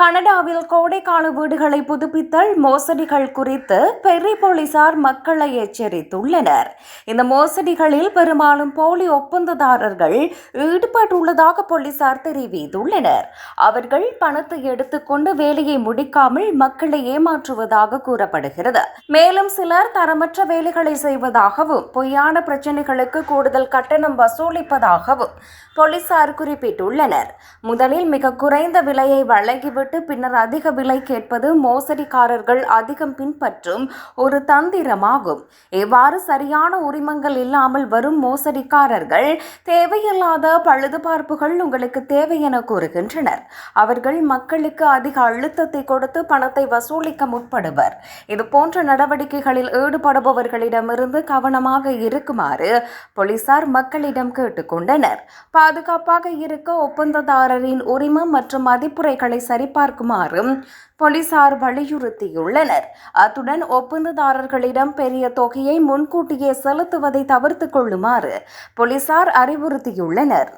கனடாவில் கோடைக்கால வீடுகளை புதுப்பித்தல் மோசடிகள் குறித்து பெரி போலீசார் மக்களை எச்சரித்துள்ளனர். இந்த மோசடிகளில் பெரும்பாலும் போலி ஒப்பந்ததாரர்கள் ஈடுபட்டுள்ளதாக போலீசார் தெரிவித்துள்ளனர். அவர்கள் பணத்தை எடுத்துக்கொண்டு வேலையை முடிக்காமல் மக்களை ஏமாற்றுவதாக கூறப்படுகிறது. மேலும் சிலர் தரமற்ற வேலைகளை செய்வதாகவும் பொய்யான பிரச்சனைகளுக்கு கூடுதல் கட்டணம் வசூலிப்பதாகவும் போலீசார் குறிப்பிட்டுள்ளனர். முதலில் மிக குறைந்த விலையை வழங்கிவிட்டு பின்னர் அதிக விலை கேட்பது மோசடிக்காரர்கள் அதிகம் பின்பற்றும் ஒரு தந்திரமாகும். இவ்வாறு சரியான உரிமங்கள் இல்லாமல் வரும் மோசடிக்காரர்கள் தேவையில்லாத பழுதுபார்ப்புகள் உங்களுக்கு தேவை என கூறுகின்றனர். அவர்கள் மக்களுக்கு அதிக அழுத்தத்தை கொடுத்து பணத்தை வசூலிக்க முற்படுவர். இது போன்ற நடவடிக்கைகளில் ஈடுபடுபவர்களிடமிருந்து கவனமாக இருக்குமாறு போலீசார் மக்களிடம் கேட்டுக்கொண்டனர். பாதுகாப்பாக இருக்க ஒப்பந்ததாரரின் உரிமம் மற்றும் மதிப்புரைகளை சரி சரிபார்க்குமாறும் போலீசார் வலியுறுத்தியுள்ளனர். அத்துடன் ஒப்பந்ததாரர்களிடம் பெரிய தொகையை முன்கூட்டியே செலுத்துவதை தவிர்த்து கொள்ளுமாறு போலீசார் அறிவுறுத்தியுள்ளனர்.